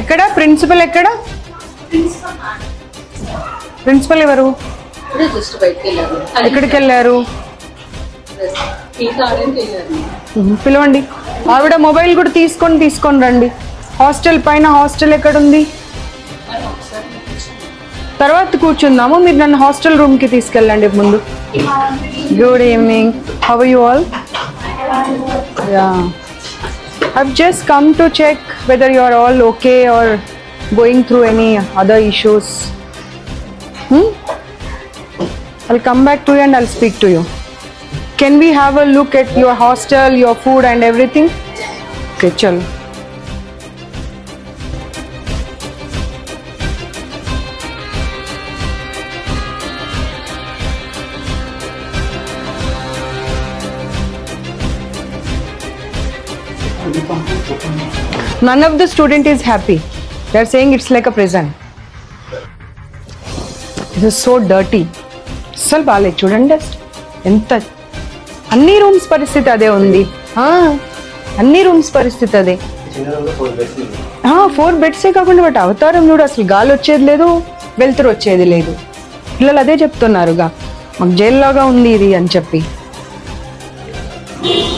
ఎక్కడ? ప్రిన్సిపల్ ఎక్కడ? ప్రిన్సిపల్ ఎవరు? ఎక్కడికి వెళ్ళారు. పిలవండి. ఆవిడ మొబైల్ కూడా తీసుకొని తీసుకొని రండి. హాస్టల్ పైన హాస్టల్ ఎక్కడుంది? తర్వాత కూర్చుందాము. మీరు నన్ను హాస్టల్ రూమ్కి తీసుకెళ్ళండి ముందు. Good evening how you all ya I've just come to check whether you are all okay or going through any other issues. Hmm? I'll come back to you and I'll speak to you. Can we have a look at your hostel, your food, and everything? Okay, chalo. None of the student is happy. They are saying it's like a prison. This is so dirty. అస్సలు బాగాలేదు చూడండి ఎంత అన్ని rooms పరిస్థితి అదే ఉంది అన్ని rooms పరిస్థితి అదే ఫోర్ బెడ్సే కాకుండా బట్ అవతారం చూడు అసలు గాలి వచ్చేది లేదు వెలుతురు వచ్చేది లేదు పిల్లలు అదే చెప్తున్నారుగా మాకు జైల్లాగా ఉంది ఇది అని చెప్పి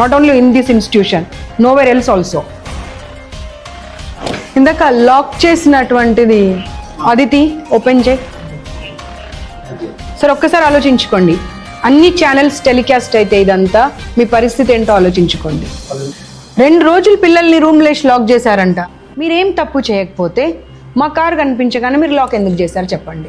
not only in this institution nowhere else also ఇందాక లాక్ చేసినటువంటిది అదితి ఓపెన్ చేయి. సార్ ఒక్కసారి ఆలోచించుకోండి. అన్ని ఛానల్స్ టెలికాస్ట్ అయితే ఇదంతా మీ పరిస్థితి ఏంటో ఆలోచించుకోండి. రెండు రోజులు పిల్లల్ని రూమ్ లేసి లాక్ చేశారంట. మీరేం తప్పు చేయకపోతే మా కార్ కనిపించగానే మీరు లాక్ ఎందుకు చేశారు చెప్పండి.